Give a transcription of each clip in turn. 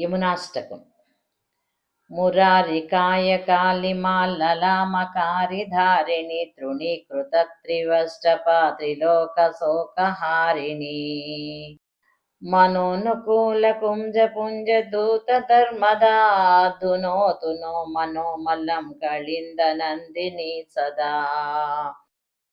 యమునాష్టకం. మురారికాయ కాళిమాల్లలామకారిధారిణి తృణీకృత త్రివష్టపాత్రిలోక శోకహారిణి మనోనుకూల కుంజపుంజ దూత ధర్మదాధునోతు నో మనోమలం కళింద నందిని సదా.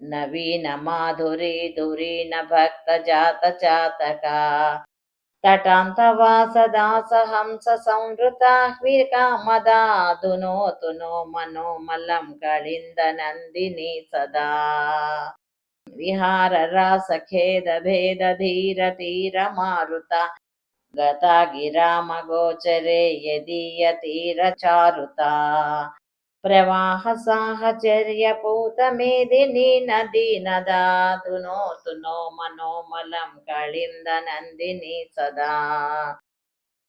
నవీన మాధురి దురీన భక్త జాత చాతక తటాంతవాసదాసహంస వాస నో మనోమలం కళింద నందిని సదా. విహార రాస ఖేద భేద ధీర తీర మారుత గత గిరామ గోచరే యదీయ తీర చారుత. ప్రవాహ సాహచర్య పూత మేదిని నదీ నదా దునోతునో మనోమలం కళింద నందిని సదా.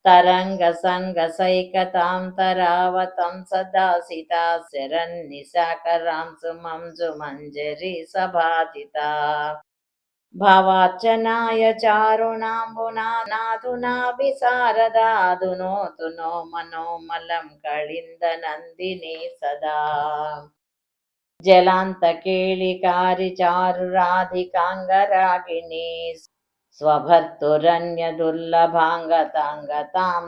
తరంగ సంగ సైకతాంతరావతం సదాసిత సాకరాం మంజు మంజరి సభాతిత భవార్చనాయ చారుణాంబునా నాధునా విశారదాదునోతునో మనోమలం కళింద నందిని సదా జలాంత కేళికారి చారు రాధికాంగరాగిణి స్వభర్తురన్య దుర్లభాంగతాంగతాం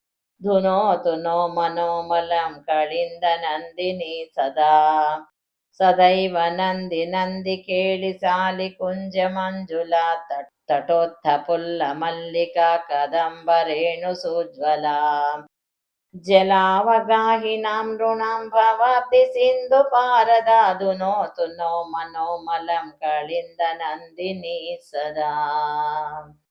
సదా జలచ్యుతాచ్యుతాంగరాగలంపటాళి సాలిని విలోల రాధికాకచాంత చెంపకాళి మాలిని సదావగాహనావతీర్ణ భర్తృభృత్య నారద ధునోతు నో మనోమలం కళింద నందిని సదా సదైవ నంది నంది కేళి